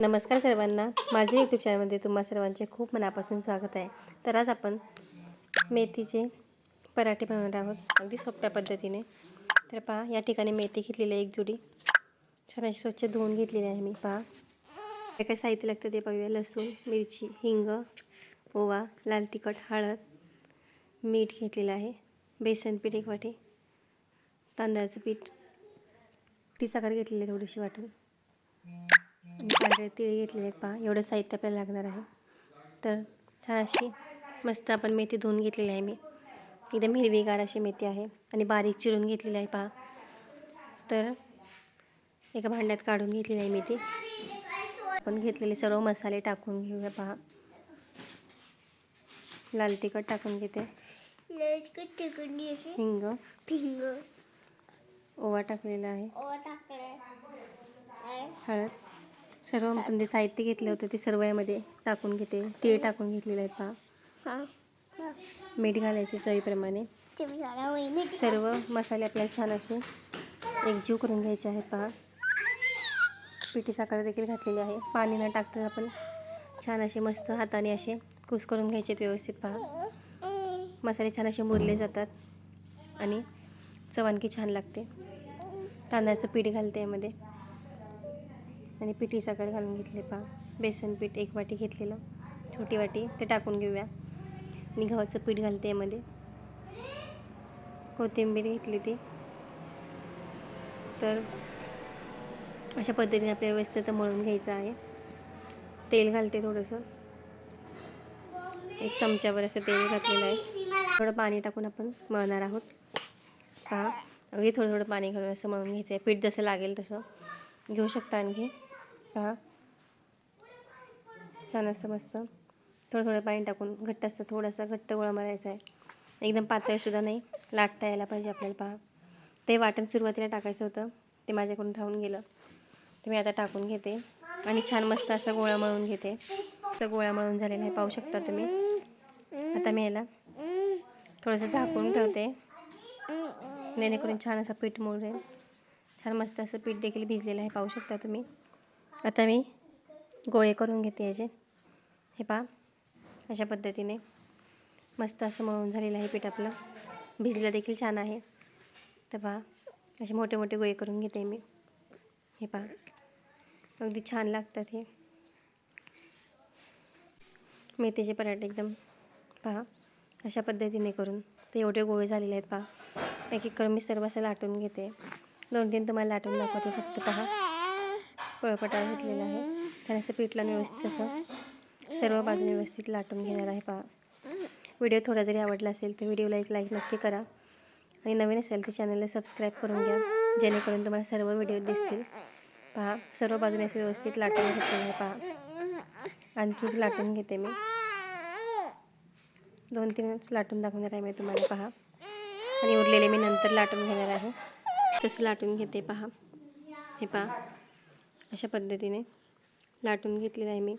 नमस्कार सर्वांना. माझ्या यूट्यूब चॅनलमध्ये तुम्हा सर्वांचे खूप मनापासून स्वागत आहे. तर आज आपण मेथीचे पराठे बनवणार आहोत. अगदी सोप्या पद्धतीने. तर पहा या ठिकाणी मेथी घेतलेली आहे एक जुडी. छान अशी स्वच्छ धुवून घेतलेली आहे मी पहा. काय काय साहित्य लागतं ते पाहूया. लसूण मिरची हिंग ओवा लाल तिखट हळद मीठ घेतलेलं आहे. बेसन पीठ एक वाटी तांदळाचं पीठ. ती साखर घेतलेली आहे थोडीशी वाटून. पांढरे तिळ घेतलेले आहेत पहा. एवढं साहित्य आपल्याला लागणार आहे. तर छान अशी मस्त आपण मेथी धुवून घेतलेली आहे मी. एकदम हिरवीगार अशी मेथी आहे आणि बारीक चिरून घेतलेली आहे पहा. तर एका भांड्यात काढून घेतलेली आहे मेथी. आपण घेतलेले सर्व मसाले टाकून घेऊया पहा. लाल तिखट टाकून घेते. हिंग. ओवा टाकलेला आहे. हळद. सर्व आपण जे साहित्य घेतलं होतं ते सर्व यामध्ये टाकून घेते. तीळ टाकून घेतलेले आहेत पहा. हा. मीठ घालायचे चवीप्रमाणे. सर्व मसाले आपल्याला छान असे एकजीव करून घ्यायचे आहेत पहा. पिठी साखर देखील घातलेली आहे. पाणी न टाकता आपण छान असे मस्त हाताने असे कुस करून घ्यायचे व्यवस्थित पहा. मसाले छान असे मुरले जातात आणि चव आणखी छान लागते. तांदळाचं पीठ घालते यामध्ये. आणि पिठी साखर घालून घेतले पहा. बेसन पीठ एक वाटी घेतलेलं. छोटी वाटी. ते टाकून घेऊया. आणि गव्हाचं पीठ घालते यामध्ये. कोथिंबीर घेतली ती. तर अशा पद्धतीने आपल्या व्यवस्थित मळून घ्यायचं आहे. तेल घालते थोडंसं. एक चमच्यावर असं तेल घातलेलं आहे. थोडं पाणी टाकून आपण मळणार आहोत. पहा. अगदी थोडं थोडं पाणी घालून असं मळून घ्यायचं आहे. पीठ जसं लागेल तसं. घेऊ शकता आणखी. पहा. छान असं मस्त. थोडं थोडं पाणी टाकून घट्ट असं थोडासा घट्ट गोळा मारायचा आहे. एकदम पातळसुद्धा नाही लाटता यायला पाहिजे आपल्याला पहा. ते वाटण सुरुवातीला टाकायचं होतं ते माझ्याकडून राहून गेलं. ते मी आता टाकून घेते आणि छान मस्त असा गोळा मळून घेते. तर गोळा मळून झालेला आहे पाहू शकता तुम्ही. आता मी याला थोडंसं झाकून ठेवते. जेणेकरून छान असं पीठ मोडेल छान मस्त असं पीठ देखील भिजलेलं आहे पाहू शकता तुम्ही. आता मी गोळे करून घेते याचे. हे पहा अशा पद्धतीने मस्त असं मळून झालेलं आहे पीठ आपलं. भिजलं देखील छान आहे. तर पहा असे मोठे मोठे गोळे करून घेते मी. हे पहा अगदी छान लागतात हे. मेथीचे पराठे एकदम. पहा अशा पद्धतीने करून. ते एवढे गोळे झालेले आहेत पहा. एक एक करून मी सर्व असं लाटून घेते. दोन तीन तुम्हाला लाटून दाखवते फक्त पहा. पळपटा घेतलेला आहे. त्याने असं पीठला व्यवस्थित असं सर्व बाजूने व्यवस्थित लाटून घेणार आहे. पहा. व्हिडिओ थोडा जरी आवडला असेल तर व्हिडिओला एक लाईक नक्की करा. आणि नवीन असेल तर चॅनलला सबस्क्राईब करून घ्या. जेणेकरून तुम्हाला सर्व व्हिडिओ दिसतील. पहा. सर्व बाजूने असं व्यवस्थित लाटून घेतलेलं आहे. पहा. आणखी लाटून घेते मी. दोन तीनच लाटून दाखवणार आहे मी तुम्हाला. पहा. आणि उरलेले मी नंतर लाटून घेणार आहे. तसं लाटून घेते. पहा. हे पहा. अशा पद्धतीने लाटून घेतलेलं आहे मी.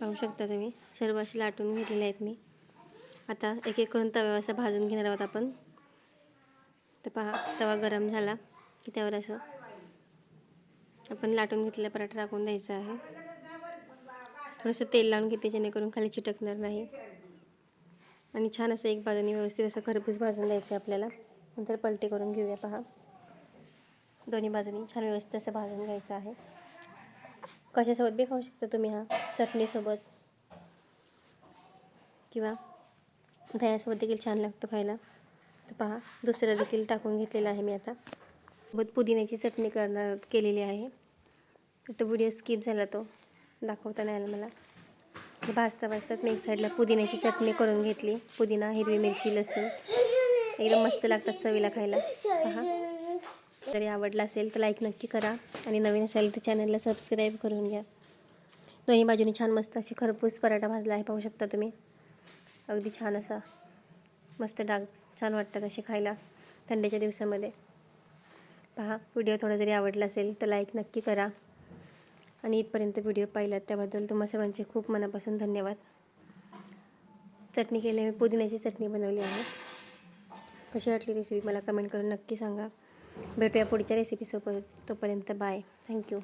पाहू शकता तुम्ही सर्व असे लाटून घेतलेले आहेत मी. आता एक एक करून तव्यावर असं भाजून घेणार आहोत आपण. तर पहा तवा गरम झाला की त्यावर असं आपण लाटून घेतलेला पराठा टाकून द्यायचा आहे. थोडंसं तेल लावून घेते जेणेकरून खाली चिटकणार नाही. आणि छान असं एक बाजूने व्यवस्थित असं खरपूस भाजून द्यायचं आहे आपल्याला. नंतर पलटी करून घेऊया पहा. दोन्ही बाजूनी छान व्यवस्थित असं भाजून घ्यायचं आहे. कशासोबत बी खाऊ शकता तुम्ही हा? चटणीसोबत किंवा दह्यासोबत देखील छान लागतो खायला. तर पहा दुसरं देखील टाकून घेतलेलं आहे मी आता. सोबत पुदिन्याची चटणी करणार केलेली आहे. तो व्हिडिओ स्किप झाला तो. दाखवता नाही आला मला. भाजता भाजतात मी एक साईडला पुदिन्याची चटणी करून घेतली. पुदिना हिरवी मिरची लसूण. एकदम मस्त लागतात चवीला खायला. पहा. जरी आवडला असेल तर लाईक नक्की करा आणि नवीन असेल तर चॅनलला सबस्क्राईब करून घ्या. दोन्ही बाजूनी छान मस्त अशी खरपूस पराठा भाजला आहे पाहू शकता तुम्ही. अगदी छान असा मस्त डाग छान वाटतात असे खायला थंडीच्या दिवसामध्ये. पहा व्हिडिओ थोडा जरी आवडला असेल तर लाईक नक्की करा. आणि इथपर्यंत व्हिडिओ पाहिलात त्याबद्दल तुम्हा सर्वांचे खूप मनापासून धन्यवाद. चटणी केली मी पुदिन्याची चटणी बनवली आहे. कशी वाटली रेसिपी मला कमेंट करून नक्की सांगा. भेटूया पुढच्या रेसिपीसोबत तोपर्यंत बाय थँक्यू